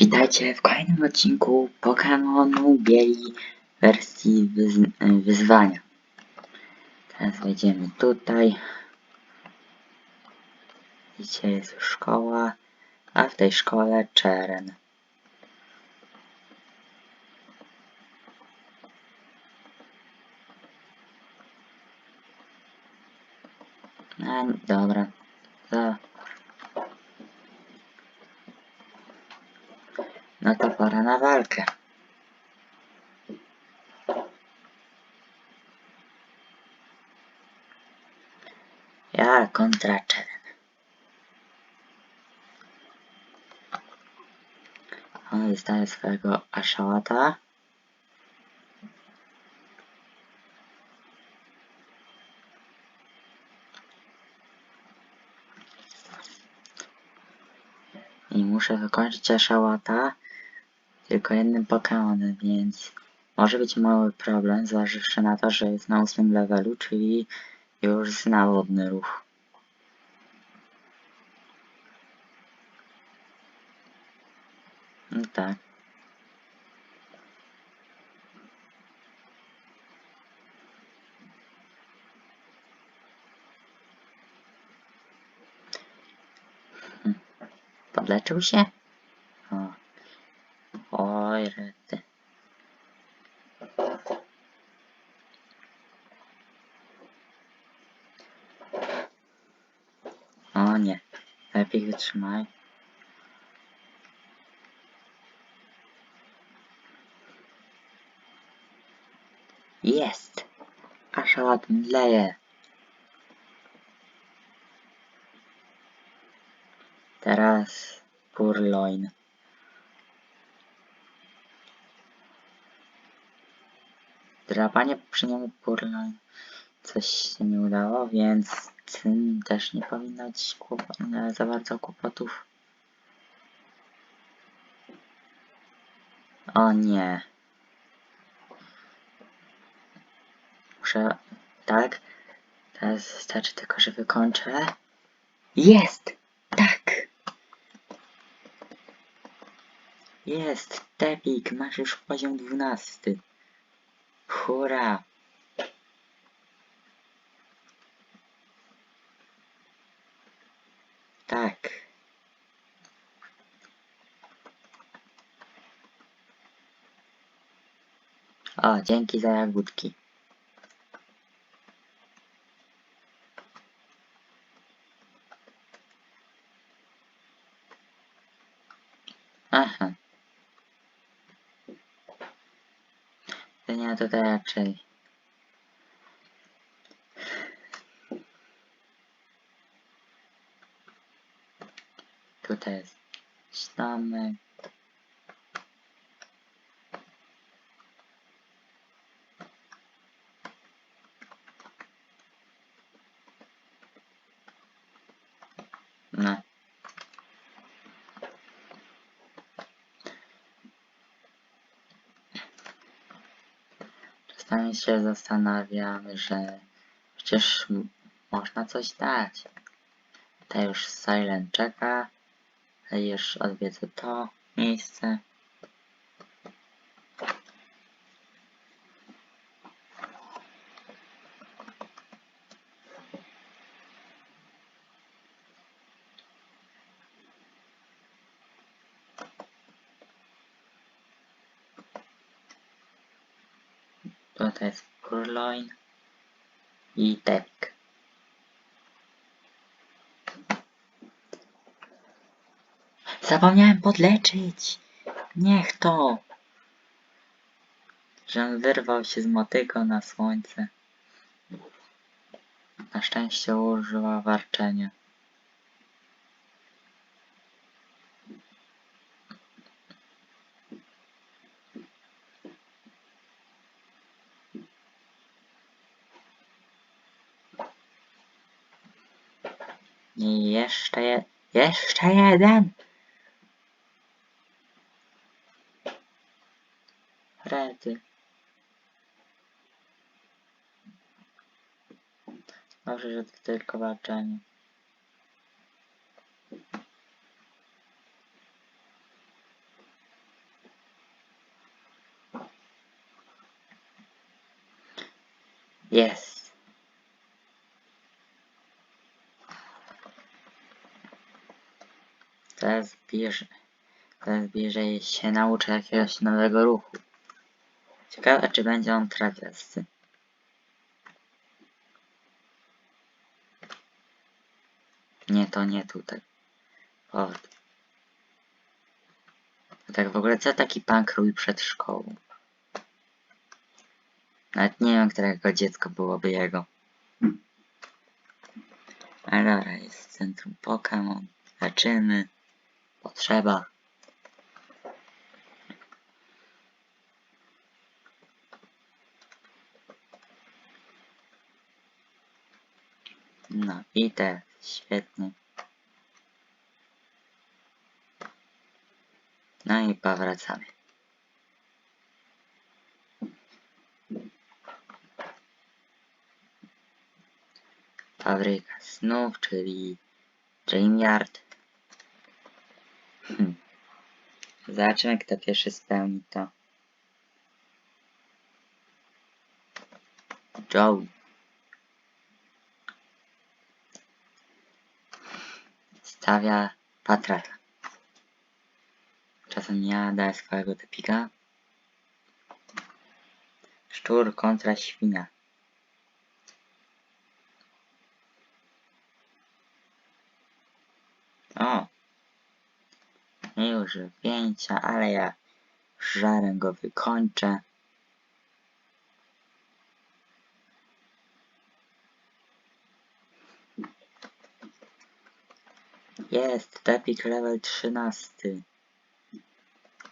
Witajcie w kolejnym odcinku Pokémonu Bieli wersji wyz wyzwania. Teraz wejdziemy tutaj. Dzisiaj jest szkoła, a w tej szkole czeren. A, dobra. To... No to pora na walkę. Ja kontra Czeren. On dostaje swojego Ashawata. I muszę wykończyć Ashawata tylko jednym Pokémonem, więc może być mały problem, zważywszy na to, że jest na ósmym levelu, czyli już zna wodny ruch. No tak. Hm. Podleczył się? O. Oj, rety. O nie. Wytrzymaj. Jest! Aszałat mdleje. Teraz Purloin. Drapanie przy niemu Purloin coś się nie udało, więc tym też nie powinno być za bardzo kłopotów. O nie. Muszę... Tak. Teraz wystarczy tylko, że wykończę. Jest! Tak! Jest! Tepik, masz już poziom 12. Hurra! Tak. O, dzięki za jagódki. Aha. To nie, to raczej. Tutaj jest ślamek. No. Czasami się zastanawiam, że przecież można coś dać. Tutaj już Silent czeka. Już odwiedzę to miejsce. Tutaj jest Purloin i Tepik. Zapomniałem podleczyć! Niech to! Żem wyrwał się z motyką na słońce. Na szczęście użyła warczenia. I jeszcze je... Jeszcze jeden! renty. Dobrze, że to tylko walczenie. Jest. Teraz bierze, teraz bierze się nauczę jakiegoś nowego ruchu. Ciekawe, czy będzie on trawiasty. Nie, to nie tutaj. A tak w ogóle, co taki pan robi przed szkołą? Nawet nie wiem, którego dziecko byłoby jego. Ale dobra, jest centrum Pokémon. Leczymy. Potrzeba. No i te, świetnie. No i powracamy. Fabryka snów, czyli Dreamyard. Hmm. Zobaczymy, kto pierwszy spełni to. Joe. Stawia patrata. Czasem ja daję swojego typika. Szczur kontra świnia. O! Nie użył pięcia, ale ja żarem go wykończę. Jest tepik level 13.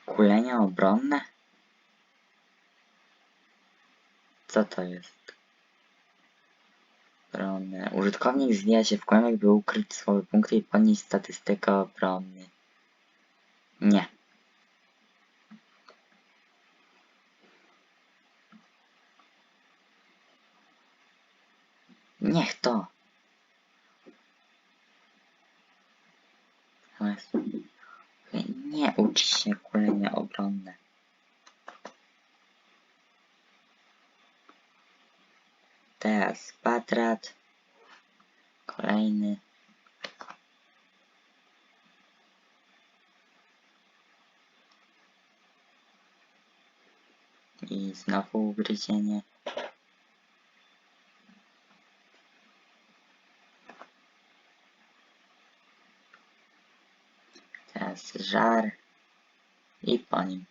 Kulenie obronne? Co to jest? Obronne. Użytkownik zwija się w kłębek, by ukryć słabe punkty i podnieść statystykę obrony. Nie. Niech to. Natomiast Nie ucz się kulenia obronne. Teraz patrat. Kolejny. I znowu ugryzienie. Teraz żar. I po nim.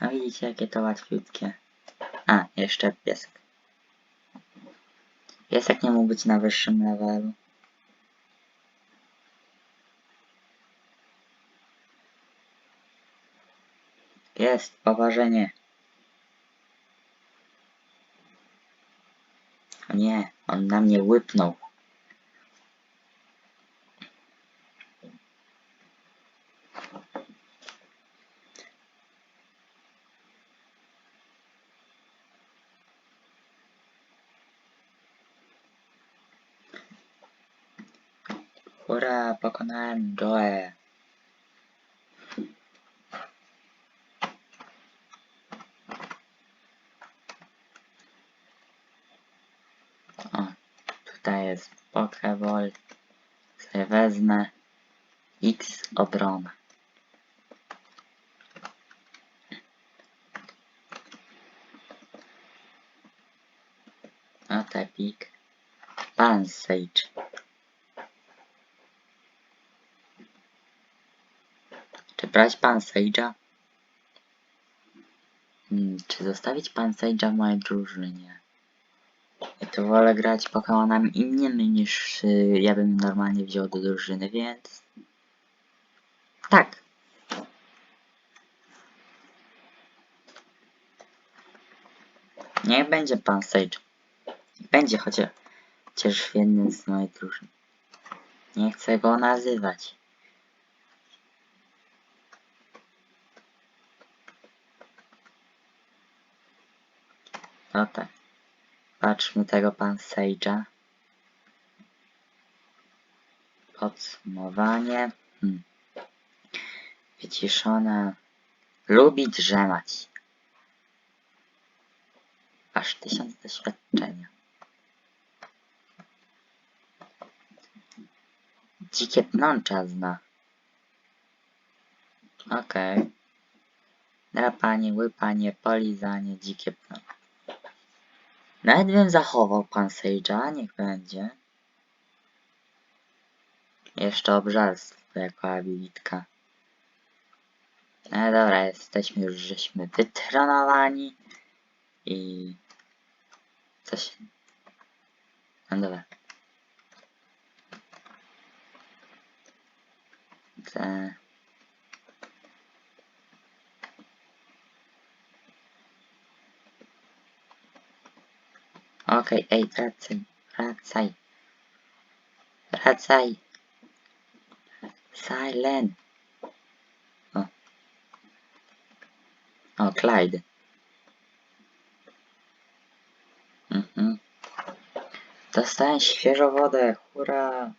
No widzicie jakie to łatwiutkie. A, jeszcze piesek. Piesek nie mógł być na wyższym levelu. Jest, poważenie. O nie, on na mnie łypnął. Hurra, pokonałem Joe. O, tutaj jest Pokeball. Sobie wezmę X obrona. O, tepik. Pan Sage. Czy brać pan Sage'a? Hmm, czy zostawić pan Sage'a w mojej drużynie? To wolę grać Pokemonami innymi niż ja bym normalnie wziął do drużyny, więc... Tak. Niech będzie pan Sage. Będzie chociaż, chociaż w jednym z mojej drużyny. Nie chcę go nazywać. No tak. Patrzmy tego pan Sage'a. Podsumowanie. Hmm. Wyciszona. Lubi drzemać. Aż tysiąc doświadczenia. Dzikie pnącza zna. Okej. Drapanie, łypanie, polizanie, dzikie pno. Nawet bym zachował pan Sage'a, niech będzie. Jeszcze obżarstwo jako abilitka. No dobra, jesteśmy już, żeśmy wytrenowani. I... Coś... No dobra. Te... Okej, ej, wracaj, wracaj. Wracaj. Silent. O. O, Clyde. Mhm. Dostałem świeżą wodę, hurra.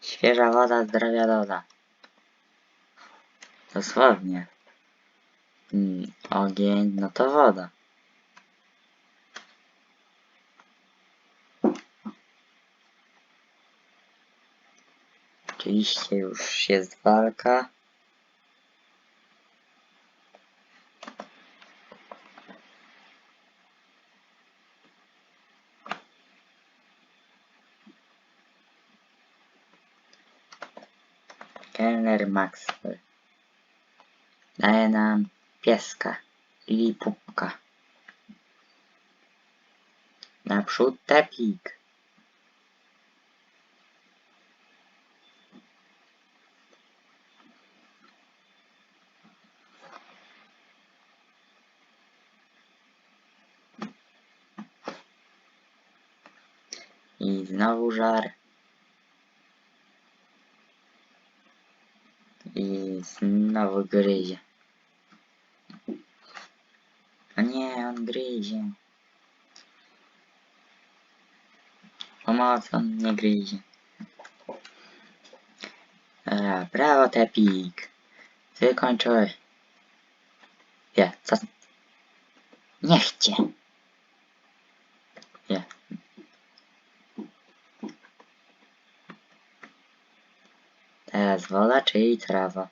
Świeża woda zdrowia doda. Dosłownie. Mm, ogień, no to woda. Oczywiście już jest walka. Kelner Maxwell. Daje nam pieska i pupka. Naprzód tepik. I znowu żar. I znowu gryzie. O nie, on gryzie. Pomoc, on nie gryzie. Dobra, brawo Tepik. Wykończyłeś. Nie, co? Niech cię. Nie. Teraz woda, czyli trawa.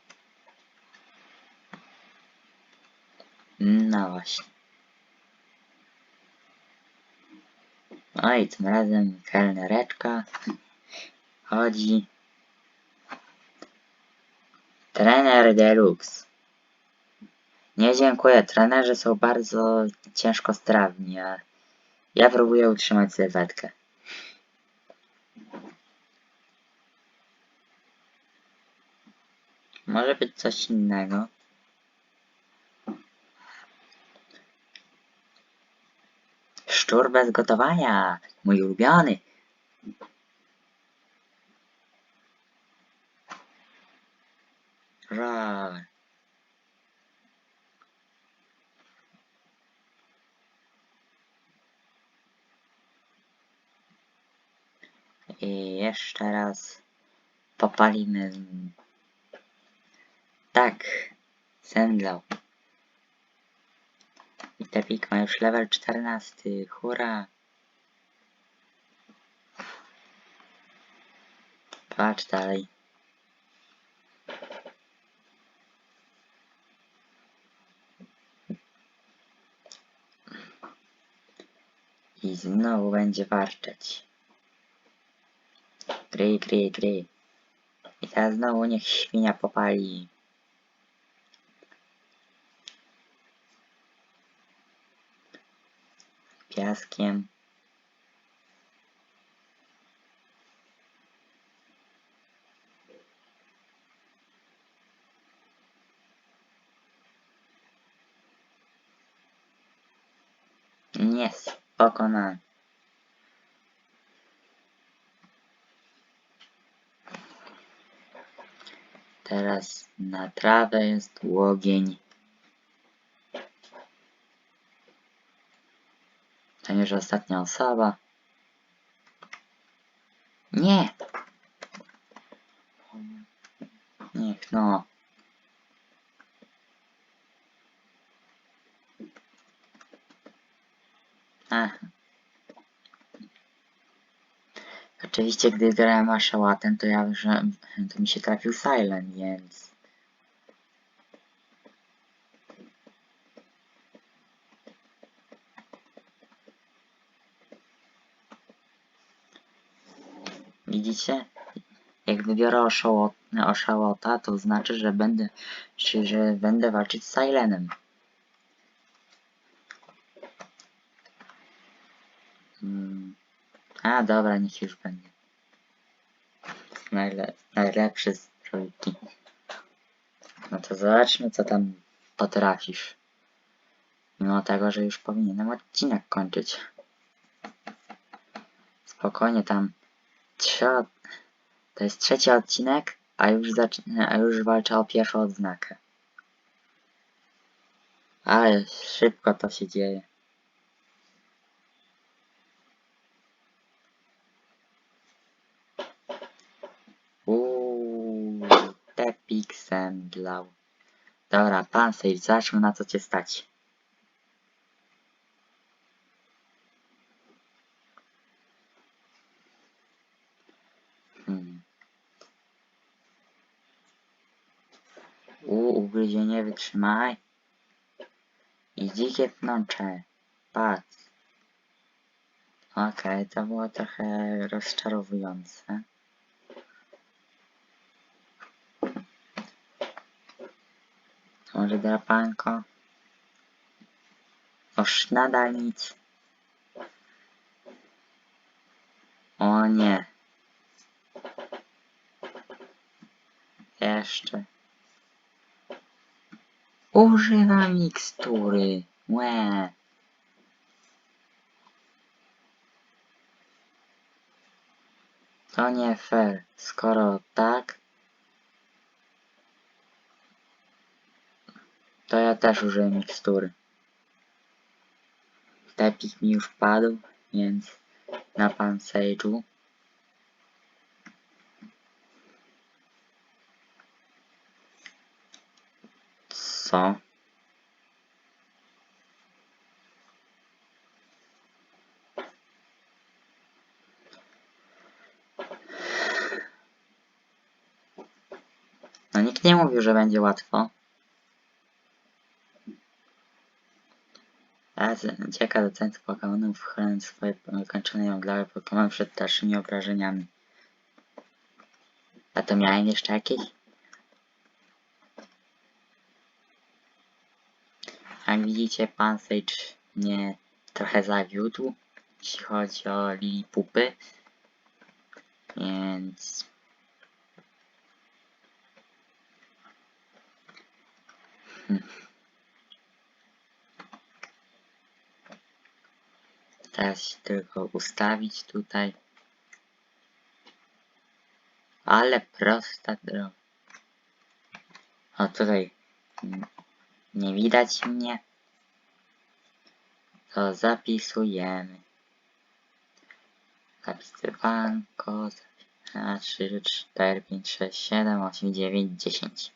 No właśnie. No i tym razem kelnereczka chodzi. Trener Deluxe. Nie dziękuję, trenerzy są bardzo ciężko strawni, a ja próbuję utrzymać sylwetkę. Może być coś innego. Szczur bez gotowania, mój ulubiony. Żal. I jeszcze raz popalimy. Tak, zemdlał. I Tepik ma już level 14, hurra! Patrz dalej. I znowu będzie warczeć. Gry, gry, gry. I teraz znowu niech świnia popali. Piaskiem. Jest pokonany. Teraz na trawę jest łogień. Prawie, że ostatnia osoba. Nie! Niech no. Ach. Oczywiście, gdy grałem Ashawatem, to ja już, to mi się trafił Silent, więc... Widzicie? Jak wybiorę Oszałot, Oszałota, to znaczy, że będę, że będę walczyć z Silenem. Hmm. A, dobra, niech już będzie. Najle najlepszy z trójki. No to zobaczmy, co tam potrafisz. Mimo tego, że już powinienem odcinek kończyć. Spokojnie tam. To jest trzeci odcinek, a już, zaczyna, a już walczę o pierwszą odznakę. Ale szybko to się dzieje. Uuu, Tepik zemdlał. Dobra, pan Sage, zacznij na co cię stać. Hmm. U, ugryzienie wytrzymaj. I dzikie pnącze. Patrz. Okej, to było trochę rozczarowujące. Może drapanko? Oż nadal nic. O nie. Jeszcze. Używam mikstury. Łe. To nie fair. Skoro tak, to ja też użyję mikstury. Tepik mi już padł, więc na pancerzu. No nikt nie mówił, że będzie łatwo. Razem ucieka do centrum Pokemonów, chroniąc swoje wykończone jądlawe Pokemon przed dalszymi obrażeniami. A to miałem jeszcze jakieś? Jak widzicie, pan Sage mnie trochę zawiódł, jeśli chodzi o Lilipupy. Więc... Hmm. Teraz się tylko ustawić tutaj. Ale prosta droga. O tutaj nie widać mnie. To zapisujemy. Zapisywanko. 3, 4, 5, 6, 7, 8, 9, 10.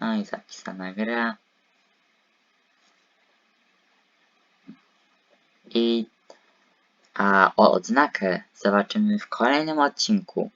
No i zapisana gra. I a o odznakę zobaczymy w kolejnym odcinku.